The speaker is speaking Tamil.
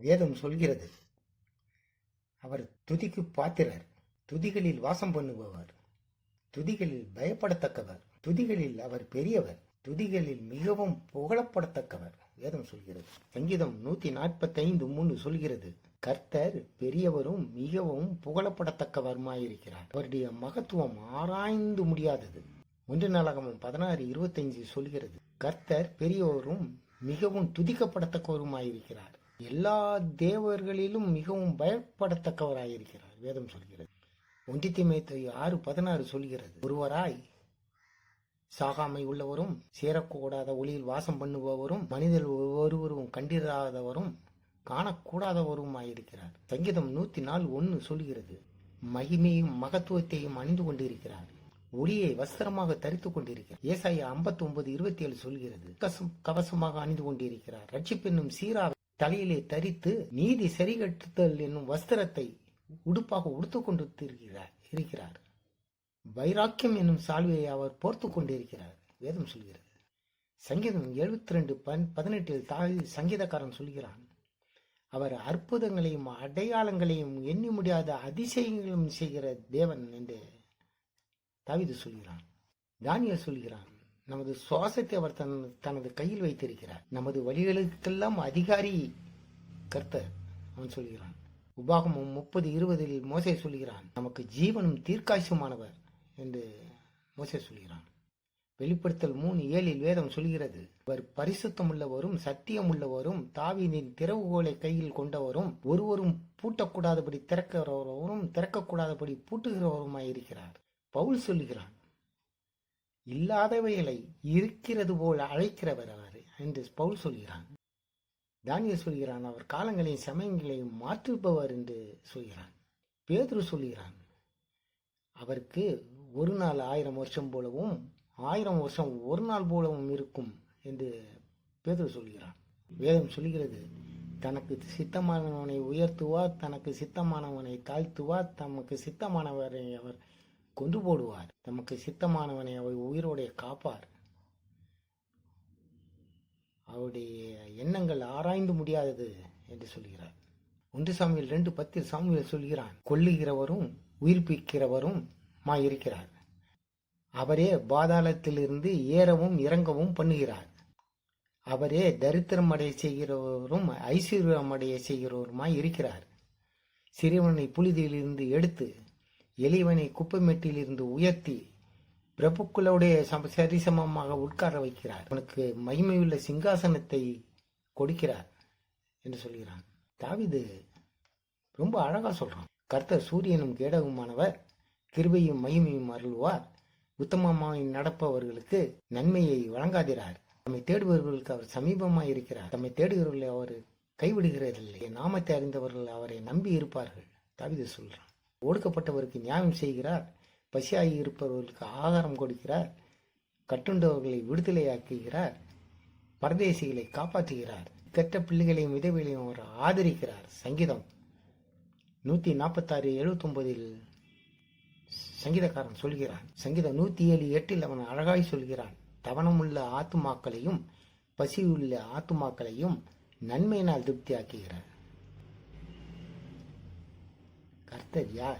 வேதம் சொல்கிறது. அவர் துதிக்கு பாத்திரர். துதிகளில் வாசம் பண்ணுபவர். துதிகளில் பயப்படத்தக்கவர். துதிகளில் அவர் பெரியவர். துதிகளில் மிகவும் புகழப்படத்தக்கவர். வேதம் சொல்கிறது. சங்கீதம் நூத்தி நாற்பத்தி ஐந்து மூணு சொல்கிறது. கர்த்தர் பெரியவரும் மிகவும் புகழப்படத்தக்கவருமாயிருக்கிறார் அவருடைய மகத்துவம் ஆராய்ந்து முடியாதது. ஒன்று நாளாகமும் பதினாறு இருபத்தஞ்சு சொல்கிறது. கர்த்தர் பெரியவரும் மிகவும் துதிக்கப்படத்தக்கவருமாயிருக்கிறார் எல்லா தேவர்களிலும் மிகவும் பயப்படத்தக்கவராயிருக்கிறார். வேதம் சொல்கிறது. ஒன்றி ஆறு பதினாறு சொல்கிறது. ஒருவராய் சாகாமை உள்ளவரும் சேரக்கூடாத ஒளியில் வாசம் பண்ணுபவரும் மனிதர் ஒருவரும் கண்டிராதவரும் காணக்கூடாதவருமாயிருக்கிறார். சங்கீதம் நூத்தி நாலு ஒன்னு சொல்கிறது மகிமையும் மகத்துவத்தையும் அணிந்து கொண்டிருக்கிறார். ஒளியை வஸ்திரமாக தரித்துக் கொண்டிருக்கிறார். ஏசாய ஐம்பத்தி ஒன்பது இருபத்தி ஏழு சொல்கிறது கசம் கவசமாக அணிந்து கொண்டிருக்கிறார். ரட்சிப்பெண்ணும் சீரா தலையிலே தரித்து நீதி சரிகட்டுதல் என்னும் வஸ்திரத்தை உடுப்பாக உடுத்து கொண்டு இருக்கிறார். இருக்கிறார் வைராக்கியம் என்னும் சால்வையை அவர் போர்த்து கொண்டிருக்கிறார். வேதம் சொல்கிறது. சங்கீதம் எழுபத்தி ரெண்டு பதினெட்டில் தாய் சங்கீதக்காரன் சொல்கிறான் அவர் அற்புதங்களையும் அடையாளங்களையும் எண்ணி முடியாத அதிசயங்களும் செய்கிற தேவன் என்று தாவிது சொல்கிறான். தானியல் சொல்கிறான் நமது சுவாசத்தை அவர் தன் தனது கையில் வைத்திருக்கிறார். நமது வழிகளுக்கெல்லாம் அதிகாரி கர்த்தர் அவன் சொல்கிறான். உபாகமும் முப்பது இருபதில் மோசை சொல்கிறான் நமக்கு ஜீவனும் தீர்க்காயுமானவர் என்று மோசை சொல்கிறான். வெளிப்படுத்தல் மூணு ஏழில் வேதம் சொல்கிறது அவர் பரிசுத்தம் உள்ளவரும் சத்தியம் உள்ளவரும் தாவீதின் திறவுகோலை கையில் கொண்டவரும் ஒருவரும் பூட்டக்கூடாதபடி திறக்கிறவரும் திறக்கக்கூடாதபடி பூட்டுகிறவருமாயிருக்கிறார். பவுல் சொல்கிறான் இல்லாதவைகளை இருக்கிறது போல அழைக்கிறவர் அவர் என்று பவுல் சொல்கிறான். தானியல் சொல்கிறான் அவர் காலங்களையும் சமயங்களையும் மாற்றுப்பவர் என்று சொல்கிறான். பேதுரு சொல்கிறான் அவருக்கு ஒரு நாள் ஆயிரம் வருஷம் போலவும் ஆயிரம் வருஷம் ஒரு நாள் போலவும் இருக்கும் என்று பேதுரு சொல்கிறான். வேதம் சொல்கிறது தனக்கு சித்தமானவனை உயர்த்துவார் தனக்கு சித்தமானவனை தாழ்த்துவார் தமக்கு சித்தமானவரை அவர் கொண்டு போடுவார். தமக்கு சித்தமானவனை அவர் உயிரோடைய காப்பார். அவருடைய எண்ணங்கள் ஆராய்ந்து முடியாதது என்று சொல்கிறார். ஒன்று சாமியில் ரெண்டு பத்தில் சாமியில் சொல்கிறான் கொல்லுகிறவரும் உயிர்ப்பிக்கிறவரும் இருக்கிறார் அவரே பாதாளத்திலிருந்து ஏறவும் இறங்கவும் பண்ணுகிறார். அவரே தரித்திரம் அடைய செய்கிறவரும் ஐஸ்வர்யம் அடைய செய்கிறவருமாய் இருக்கிறார். சிறுவனை புழுதியிலிருந்து எடுத்து எளிவனை குப்பைமெட்டிலிருந்து உயர்த்தி பிரபுக்களுடைய சரிசமமாக உட்கார வைக்கிறார். அவனுக்கு மகிமையுள்ள சிங்காசனத்தை கொடுக்கிறார் என்று சொல்கிறான். தாவிது ரொம்ப அழகாக சொல்கிறான் கர்த்தர் சூரியனும் கேடவுமானவர் கிருபையும் மகிமையும் அருள்வார். உத்தமமாய் நடப்பவர்களுக்கு நன்மையை வழங்காதிரார். தம்மை தேடுபவர்களுக்கு அவர் சமீபமாக இருக்கிறார். தம்மை தேடுகிறவர்களை அவர் கைவிடுகிறதில்லை. நாமத்தை அறிந்தவர்கள் அவரை நம்பி இருப்பார்கள். தாவிது சொல்றான். ஒடுக்கப்பட்டவருக்கு நியாயம் செய்கிறார் பசியாகி இருப்பவர்களுக்கு ஆகாரம் கொடுக்கிறார் கட்டுண்டவர்களை விடுதலையாக்குகிறார் பரதேசிகளை காப்பாற்றுகிறார் கெட்ட பிள்ளைகளையும் விதவைகளையும் அவர் ஆதரிக்கிறார். சங்கீதம் நூற்றி நாற்பத்தாறு எழுபத்தொம்பதில் சங்கீதக்காரன் சொல்கிறான் சங்கீதம் நூற்றி ஏழு எட்டில் அவன் அழகாய் சொல்கிறான் தவணமுள்ள ஆத்துமாக்களையும் பசியுள்ள ஆத்துமாக்களையும் நன்மையினால் திருப்தியாக்குகிறார். 在家